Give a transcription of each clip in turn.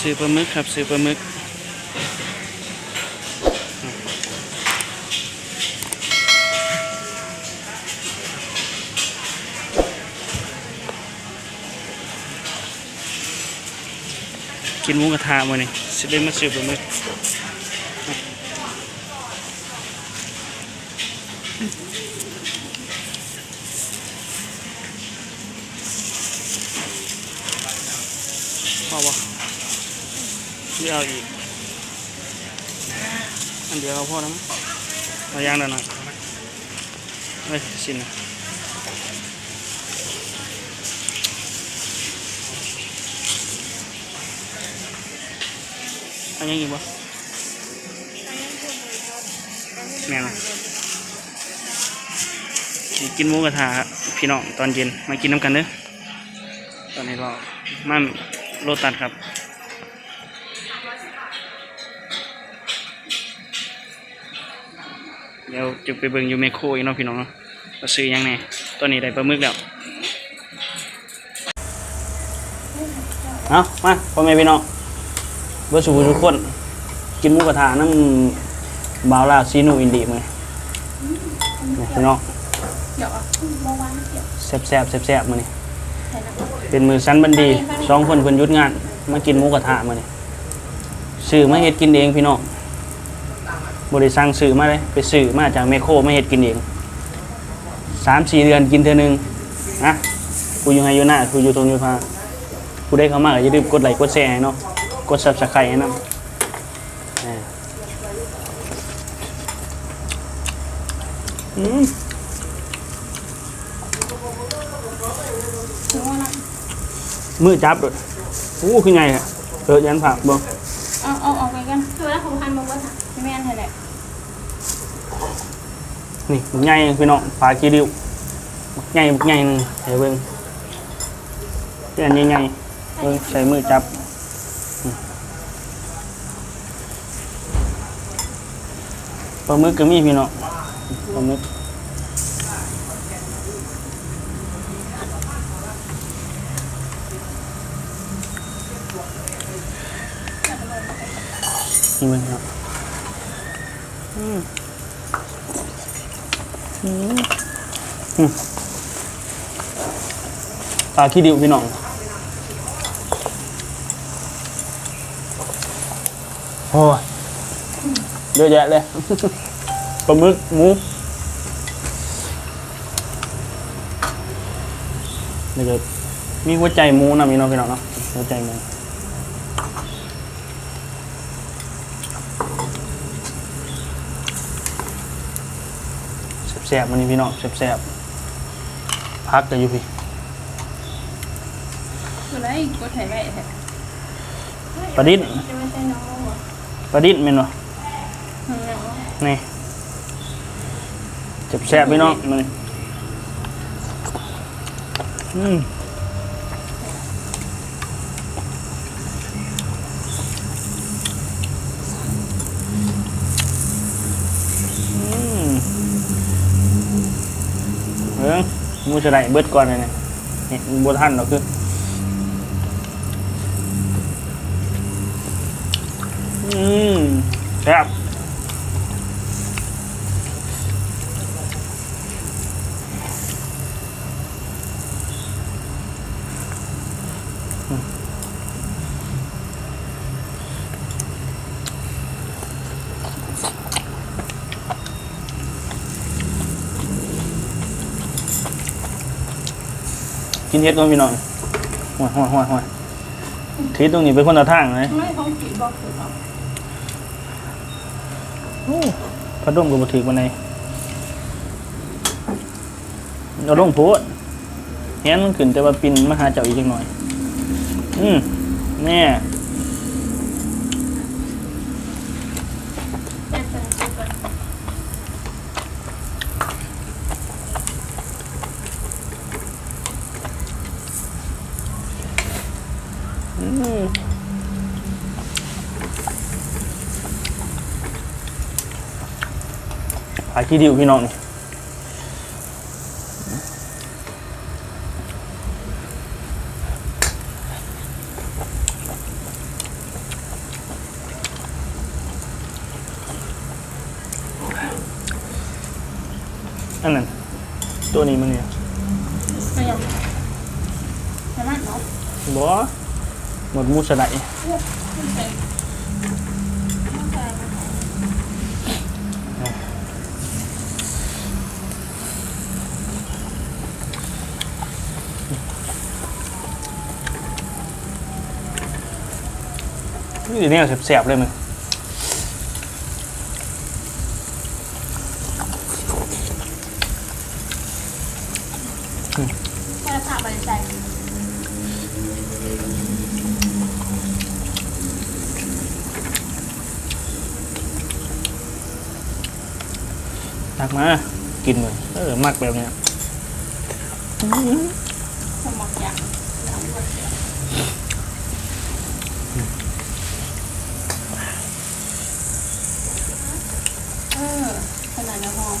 ซื้อปลาหมึกครับ ซื้อปลาหมึกกินหมูกระทะมาเนี่ยสิได้มาซื้อปลาหมึกพอปะ อเอาอีกอันเดียวเอาพ่อแล้วมั้งเอายางหน่อยหน่อยเฮ้ยสินนะเอายังอีกบ่แม่นะกินหมูกระทะครับพี่น้องตอนเย็นมากินน้ำกันเด้อตอนนี้เรามาโลตัดครับ จะไปเบิ่งอยู่เมโครอีกเนาะพี่น้องเนาะซื้อยังแน่ตัวนี้ได้ปลาหมึกแล้วเอามาพ่อแม่พี่น้องเบอร์สูทุกคน กินหมูกระทะน้ำบาวลาซีนูอินดีมั้ยพี่น้องแซ่บแซ่บแซ่บแซ่บมานี่ใส่น้ำเป็นมือสันบันดีสองคนเพิ่นยุดงาน มากินหมูกระทะมานี่ซื้อมาเฮ็ดกินเองพี่น้อง บริสั่งซื้อมาเลยไปซื้อมาจากเมโครมาเฮ็ดกินเองสามสี่เดือนกินเท่อนึงนะกูอยู่ไฮยูน้ากูอยู่ตรงยู่พากูได้เข้ามาก็อย่าลืมกดไลค์กดแชร์เนาะกด subscribe ให้นำอ่าอืมถึงว่านะมือจับด้วยอู้คือไงฮะเออยันผักบ่ เอาเอาออกไปกันคือแล้วของพันมาว่าค่ะแม่นเท่าไหร่ นี่บักใหญ่พี่น้องปลากีริ้วบักใหญ่บักใหญ่หนึงให้เบิ่งเป็นอันใหญ่ๆเบิ่งใส่มือจับอืมปลาหมึกก็มีพี่น้องปลาหมึกนี่เบิ่งครับอืม ป ลาขี้ดิวพี่น้องโอ้ยเยอะแยะเลยปลาหมึกหมูนี่ก็มีหัวใจหมูนะมีเน้องพี่น้องเนาะหัวใจหมูแซ่บๆมันนี่พี่น้องแซ่บๆพักกันอยู่พี่คืออะ ไรกดไถ่ไว้แท้ปลาดิ้นจะไม่ใช่น้องหรอปลาดิ้นแม่นบ่อืมนี่เจ็บแซ่บพี่น้องนี่อืมอืมเบิ้งมูจะได้เบิดก่อนเลยเนี่ยนี่บทันหรอกคือ มแซ่บกินเฮ็ดก่อนพี่น้องห่วยห่วยห่วยห่วยทีตรงนี้เป็นคนละทางเลย ไม่ท้องผีบอกคือเขาโอ้ พัดลมกับบถือมาในเราลงโพดแฮนมันขึ้นแต่ว่าปินมาหาเจ้าอีกจังหน่อย อืมแน่ hidiu hi non ăn nè tôi này mình nè bỏ một mút sợi đậy. นี่เนี่ยแสบๆเลยมันแค่ผ่าไปใจตักมา กินเลยเออมักแบบเนี้ย สมองอยากน้ำหมดเออขนาดน้ำหอม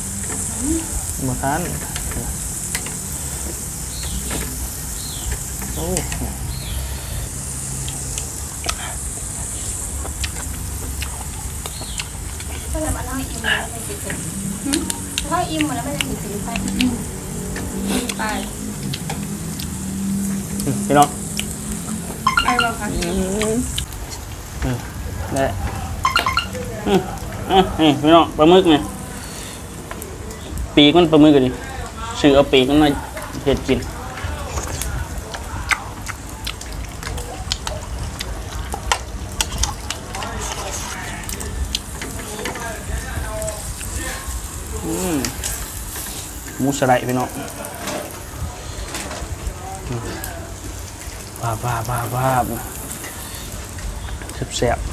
มากอย่างจะก็เสียบหมออีกเตี้ยเยินอันหนึ่งอืมจบได้เลยเดี๋ยวมันสิทันวะเลยบ่ทันโอ้ก็เลยมาเล่าอิ่มแล้วไม่ติดถึงเล่าอิ่มหมดแล้วไม่ได้ติดถึงไปไปพี่น้องไปแล้วค่ะได้อืมอะนี่พี่น้องปลาหมึกเนี่ย ปีกมันปลาหมึกกันดิซื้อเอาปีกมันมาเห็ดกินอืมหมูสไลด์พี่น้องอืมบ้าบ้าบ้าบ้าแซ่บๆ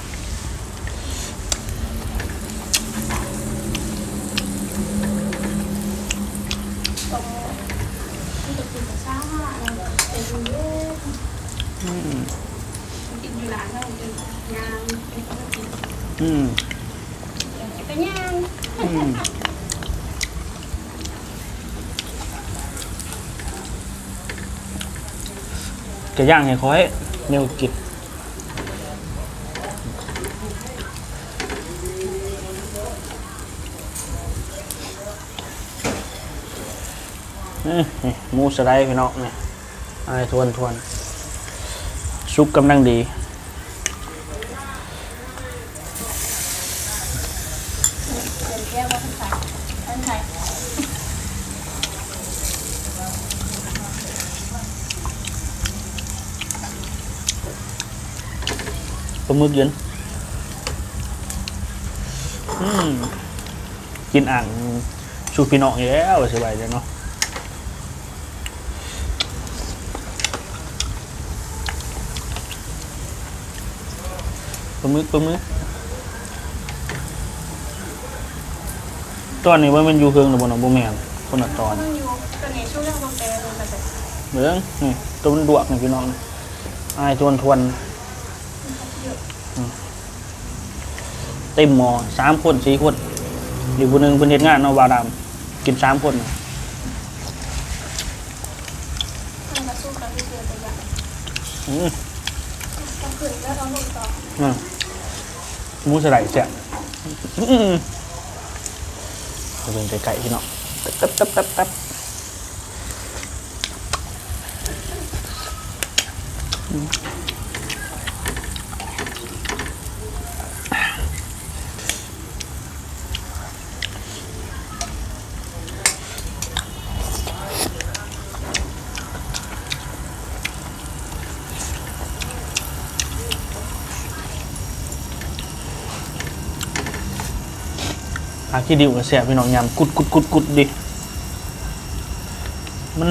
ตรงที่จะกินช้าเป็นเล่กินอยู่ร้านแล้วกินยางกิน อืมเป็นยางอืมจะย่างให้ค่อยเนียวกินอื้อนี่หมูสไลด์พี่น้องเนี่ยไอ้ทวนทวนซุปกำลังดี เป็นแก้วว่าท่านใส่ท่านใส่ปลาหมึกเย็นอืมกินอ่างชูพี่น้องอีกแล้วสบายเลยเนาะปลาหมึกปลาหมึก ตอนนี้ว่ามันอยู่เคืองหรือบนหนองบุแมนคนละตอนมันอยู่ตอนนี้ช่วงเรื่องมันเป็นมันแบบเหมืองนี่ตัวมันดวกนี่พี่น้องอายทวนทวนเต็มหมอสามคนสี่คนอีกคนหนึ่งเป็นเหตุงานเนาะบาดามกินสามคนน่ะมันมาสู้กับพี่เสือแต่ยังอืมต้องขึ้นแล้วต้องลงต่ออะหมูสไลด์แซ่บอืมเอา เป็นไก่ๆพี่น้องตับตับตับตับอืม ขี้ดิวกับแซ่บพี่น้องยำกุดกุดกุดกุดดิ มัน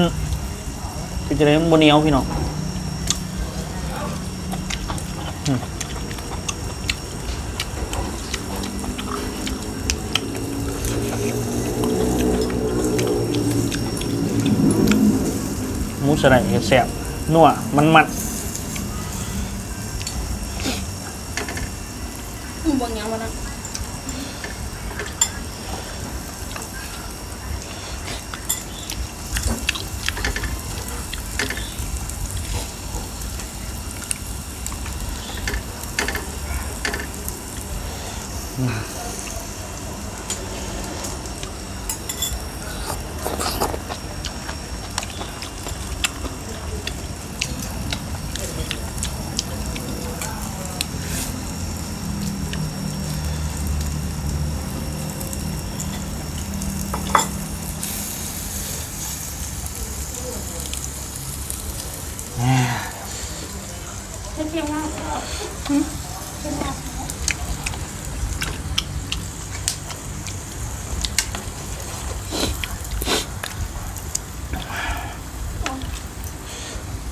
จะได้มันบนเหนียวพี่น้องมูสไลด์แซ่บนัวมันมัน อืมบางอย่างวันนั้น ให้เทียมง่ายเทียมง่าย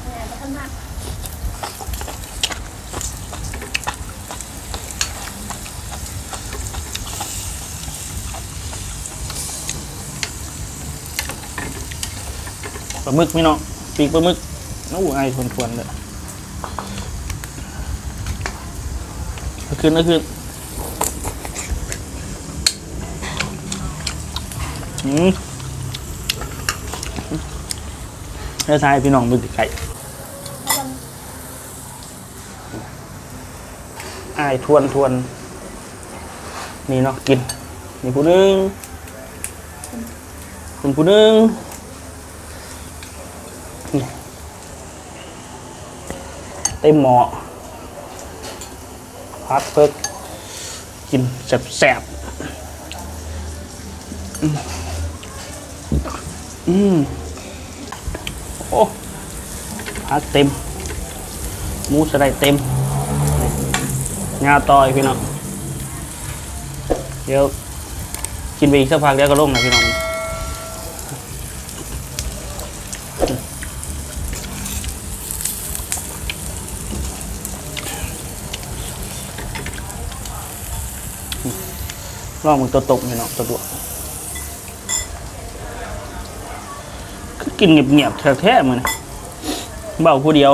แหม่พัฒนา มึกพี่น้องปีกปลาหมึกโอ้ไอ้ทวนทวนเลยเอาขึ้นเอาขึ้นอืมแล้วทายพี่น้องมึกติดไก่ไอ้ายทวนทวนนี่เนาะกินนี่ผู้หนึงคุณผู้หนึง เต็มหม้อพัดเพิกกินแสบๆอืมอืมโอ้พักเต็มหมูสไลด์เต็มงาต่อยพี่น้องเดี๋ยวกินไปอีกสักพักเดี๋ยวก็ลงนะพี่น้อง ลองมึงตัวตกนี่เนาะตัวตัวคือกินเงียบๆแท้ๆมันเบาผู้เดียว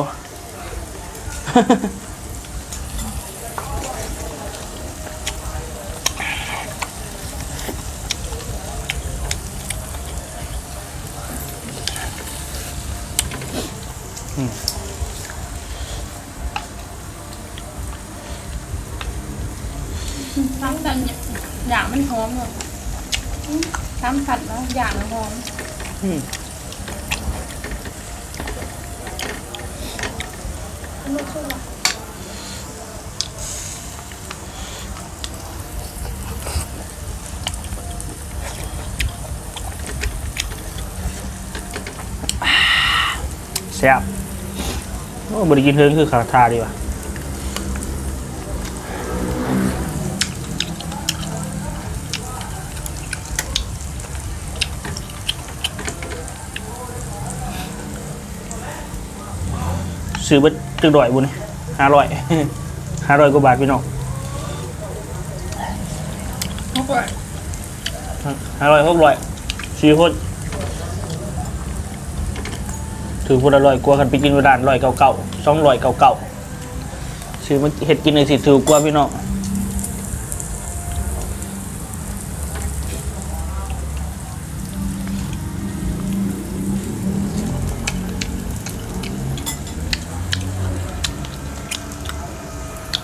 ซ้ำกันอย่างมัน หอมเลยอืมซ้ำผัดแล้วอย่างมันหอมอืมไม่ช่วยหรอกแซ่บโอ้บริกินเทิงคือขาทาดีว่ะ ซื้อเบัตตึกดอยบุญห้าร้อยห้าร้อยกว่าบาทพี่น้องโอ้ยห้าร้อยหกร้อยสี่คนถือพูดอร่อยกว่ากันไปกินร้านร้อยเก่าเก่าสองร้อยเก่าเก่าซื้อมาเห็ดกินในสิถือกว่าพี่น้อง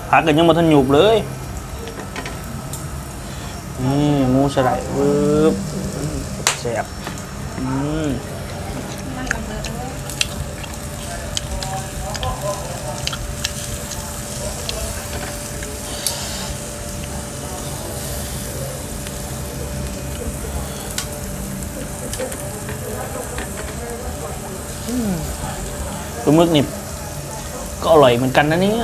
พักกันยังมาทันหยุบเลยนี่หมูสไลด์วืบแซ่บอืมนั่งกันเลยปลาหมึกนี่ก็อร่อยเหมือนกันนะเนี่ย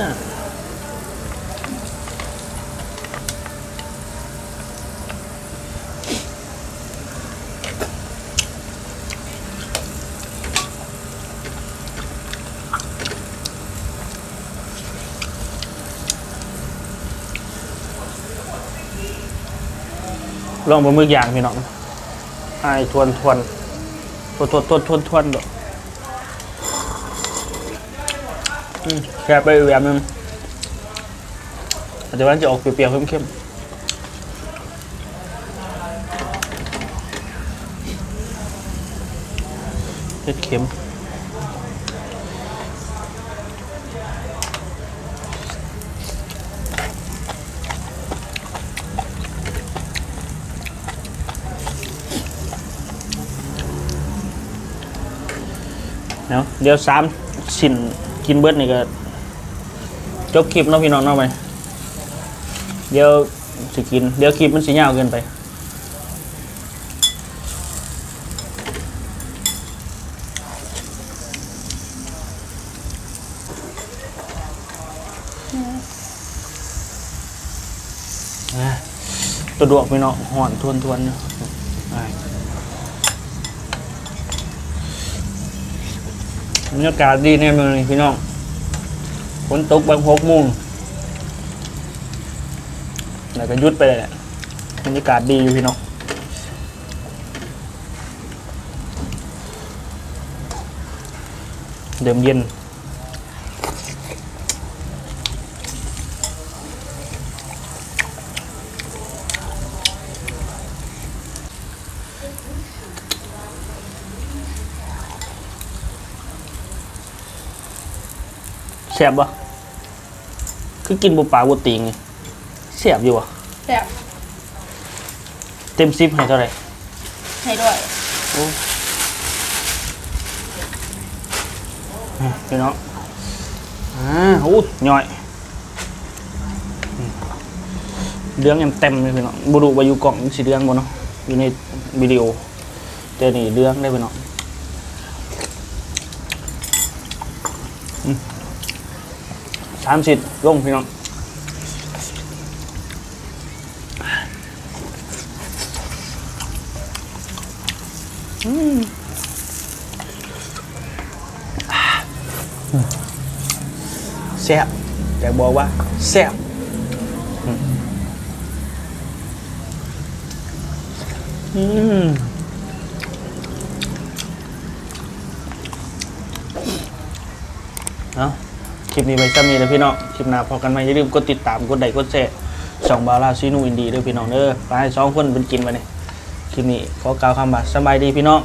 ลองบะหมึกย่างพี่น้องไอ้ทวนทวนทวนทวนทวนทวนทวนดอกแค่ไปอีกแบบนึงแต่ว่าจะออกเปรี้ยวๆเข้มๆเผ็ดเค็ม เดี๋ยวเดี๋ยวสามสินกินเบิร์ดนี่ก็จบคลิปเนาะพี่น้องเนาะไปเดี๋ยวสิกิน เดี๋ยวคลิปมันสิยาวเกินไปอะตัวดวกพี่น้องห่อนทวนทวนๆเนาะ บรรยากาศดีในเมืองนี่พี่น้องฝนตกบางหกโมงแล้วก็ยุดไปเลยแหละบรรยากาศดีอยู่พี่น้องเดิมเย็น แซ่บปะคือกินบุปลาบุติงนี่แซ่บอยู่วะแซ่บเต็มซิปให้เท่าไหร่ให้ด้วยอะพี่น้องอ่าอู้ย่อยอืมเรื่องยังเต็มเลยพี่น้องบุรุษวาอยุกล่องสีเรื่องบ่เนาะอยู่ในวิดีโอเจอนี่เรื่องได้พี่น้องอืม สามสิบลงพี่น้องแซ่บแต่บอกว่าแซ่บอืมอืมเอา คลิปนี้ไปซ้ำนี้เลยพี่น้อง คลิปหน้าพอกันไหมอย่าลืมกดติดตาม กดไลค์กดแชร์สองบาลาซีนูอินดีด้วยพี่น้องเด้อไปให้สองคนเป็นกินไปเนี่ยคลิปนี้ขอกล่าวคำว่าสบายดีพี่น้อง